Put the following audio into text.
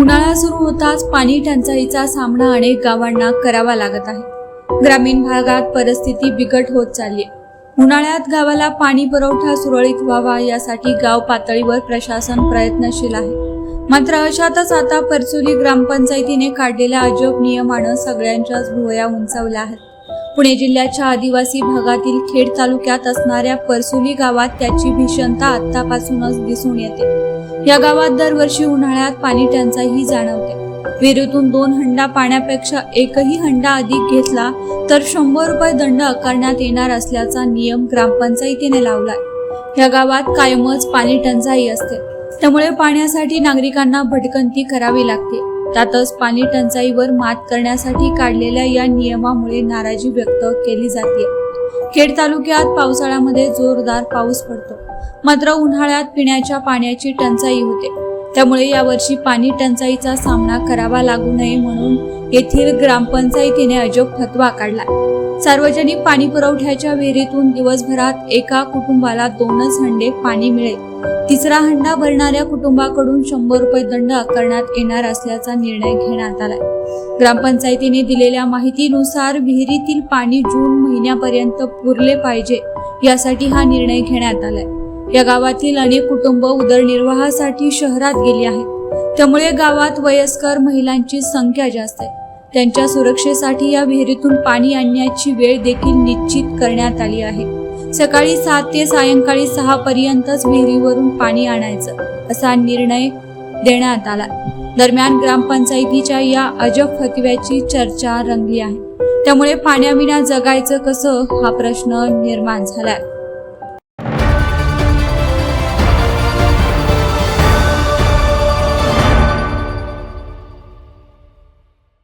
उन्हाळा सुरू होताच पाणी टंचाईचा सामना अनेक गावांना करावा लागत आहे. ग्रामीण भागात परिस्थिती बिकट होत चालली आहे. उन्हाळ्यात गावाला पाणी पुरवठा सुरळीत व्हावा यासाठी गाव पातळीवर प्रशासन प्रयत्नशील आहे. मात्र अशातच आता परचुली ग्रामपंचायतीने काढलेल्या अजब नियमानं सगळ्यांच्याच भुवया उंचावल्या आहेत. पुणे जिल्ह्याच्या आदिवासी भागातील खेड तालुक्यात असणाऱ्या परसुली गावात त्याची भीषणता आतापासूनच दिसून येते. या गावात दरवर्षी उन्हाळ्यात पाणी टंचाई जाणवते. विहिरीतून दोन हंडा पाण्यापेक्षा एकही हंडा अधिक घेतला तर शंभर रुपये दंड आकारण्यात येणार असल्याचा नियम ग्रामपंचायतीने लावलाय. या गावात कायमच पाणी टंचाई असते. त्यामुळे पाण्यासाठी नागरिकांना भटकंती करावी लागते. त्यातच पाणी टंचाईवर मात करण्यासाठी काढलेल्या या नियमामुळे नाराजी व्यक्त केली जाते. खेड तालुक्यात पावसाळ्यामध्ये जोरदार पाऊस पडतो. मात्र उन्हाळ्यात पिण्याच्या पाण्याची टंचाई होते. त्यामुळे यावर्षी पाणी टंचाईचा सामना करावा लागू नये म्हणून येथील ग्रामपंचायतीने अजब फतवा काढला. सार्वजनिक पाणी पुरवठ्याच्या विहिरीतून दिवसभरात एका कुटुंबाला दोनच हंडे पाणी मिळेल. तिसरा हंडा भरणाऱ्या कुटुंबाकडून शंभर रुपये दंड आकारण्यात येणार असल्याचा निर्णय घेण्यात आलाय. ग्रामपंचायतीने दिलेल्या माहितीनुसार विहिरीतील पाणी जून महिन्यापर्यंत पुरले पाहिजे यासाठी हा निर्णय घेण्यात आलाय. या गावातील अनेक कुटुंब उदरनिर्वाहासाठी शहरात गेली आहेत. त्यामुळे गावात वयस्कर महिलांची संख्या जास्त आहे. त्यांच्या सुरक्षेसाठी या विहिरीतून पाणी आणण्याची वेळ देखील निश्चित करण्यात आली आहे. सकाळी सात ते सायंकाळी सहा पर्यंतच विहिरीवरून पाणी आणायचं असा निर्णय देण्यात आला. दरम्यान ग्रामपंचायतीच्या या अजब फतव्याची चर्चा रंगली आहे. त्यामुळे पाण्याविना जगायचं कसं हा प्रश्न निर्माण झालाय?